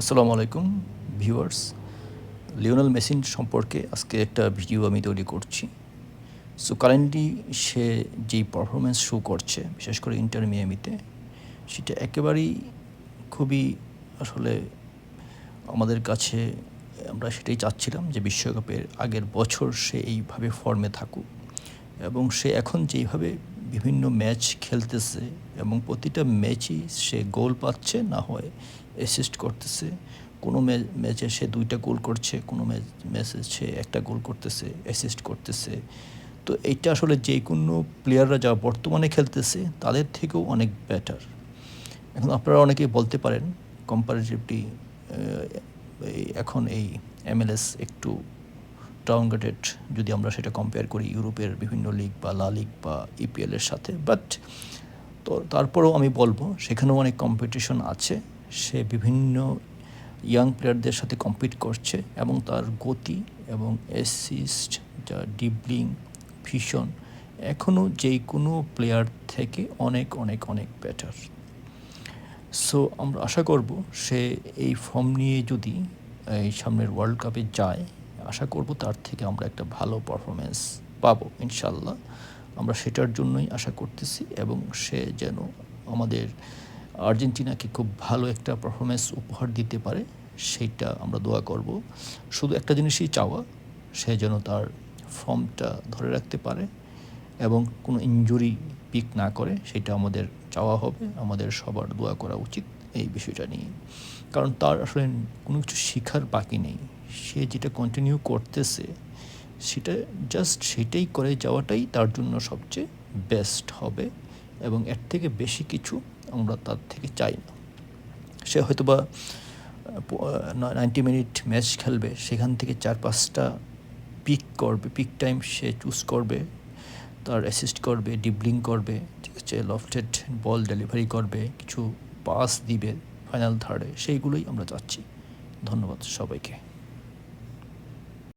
আসসালামু আলাইকুম, viewers. Lionel machine সম্পর্কে আজকে একটা ভিডিও আমি তৈরি করছি। সো কারেন্টলি সে যেই পারফরমেন্স শো করছে, বিশেষ করে ইন্টার মিয়ামিতে, সেটা একেবারেই খুবই আসলে আমাদের কাছে আমরা সেটাই চাচ্ছিলাম যে বিশ্বকাপের আগের বছর সে এইভাবে ফর্মে থাকুক। এবং সে এখন যেইভাবে বিভিন্ন ম্যাচ খেলতেছে এবং প্রতিটা ম্যাচই সে গোল পাচ্ছে, না হয় অ্যাসিস্ট করতেছে। কোনো ম্যাচে সে দুইটা গোল করছে, কোনো ম্যাচ, ম্যাচে সে একটা গোল করতেছে অ্যাসিস্ট করতেছে। তো এইটা আসলে যে কোনো প্লেয়াররা যা বর্তমানে খেলতেছে, তাদের থেকেও অনেক বেটার এখন আপনারা অনেকেই বলতে পারেন কম্পারেটিভলি এখন এই এমএলএস একটু ডাউনগ্রেডেড যদি আমরা সেটা কম্পেয়ার করি ইউরোপের বিভিন্ন লিগ বা লা লিগ বা ইপিএলের সাথে। বাট তো তারপরেও আমি বলব, সেখানেও অনেক কম্পিটিশন আছে। সে বিভিন্ন ইয়াং প্লেয়ারদের সাথে কম্পিট করছে এবং তার গতি এবং অ্যাসিস্ট যা ডিবলিং ভিশন এখনও যে কোনো প্লেয়ার থেকে অনেক অনেক অনেক বেটার সো আমরা আশা করব সে এই ফর্ম নিয়ে যদি এই সামনের ওয়ার্ল্ড কাপে যায় আশা করব তার থেকে আমরা একটা ভালো পারফরমেন্স পাবো ইনশাল্লাহ আমরা সেটার জন্যই আশা করতেছি এবং সে যেন আমাদের আর্জেন্টিনাকে খুব ভালো একটা পারফরমেন্স উপহার দিতে পারে সেইটা আমরা দোয়া করব। শুধু একটা জিনিসই চাওয়া সে যেন তার ফর্মটা ধরে রাখতে পারে এবং কোনো ইঞ্জুরি পিক না করে সেটা আমাদের চাওয়া হবে। আমাদের সবার দোয়া করা উচিত এই বিষয়টা নিয়ে। কারণ তার আসলে কোনো কিছু শেখার বাকি নেই। সে যেটা কন্টিনিউ করতেছে, সেটা জাস্ট সেটাই করে যাওয়াটাই তার জন্য সবচেয়ে বেস্ট হবে এবং এর থেকে বেশি কিছু আমরা তার থেকে চাই না। সে হয়তো বা নাইনটি মিনিট ম্যাচ খেলবে, সেখান থেকে চার পাঁচটা পিক করবে পিক টাইম সে চুজ করবে, তার অ্যাসিস্ট করবে ডিবলিং করবে, ঠিক আছে লফটেড বল ডেলিভারি করবে, কিছু পাস দিবে ফাইনাল থার্ডে সেইগুলোই আমরা চাচ্ছি। ধন্যবাদ সবাইকে।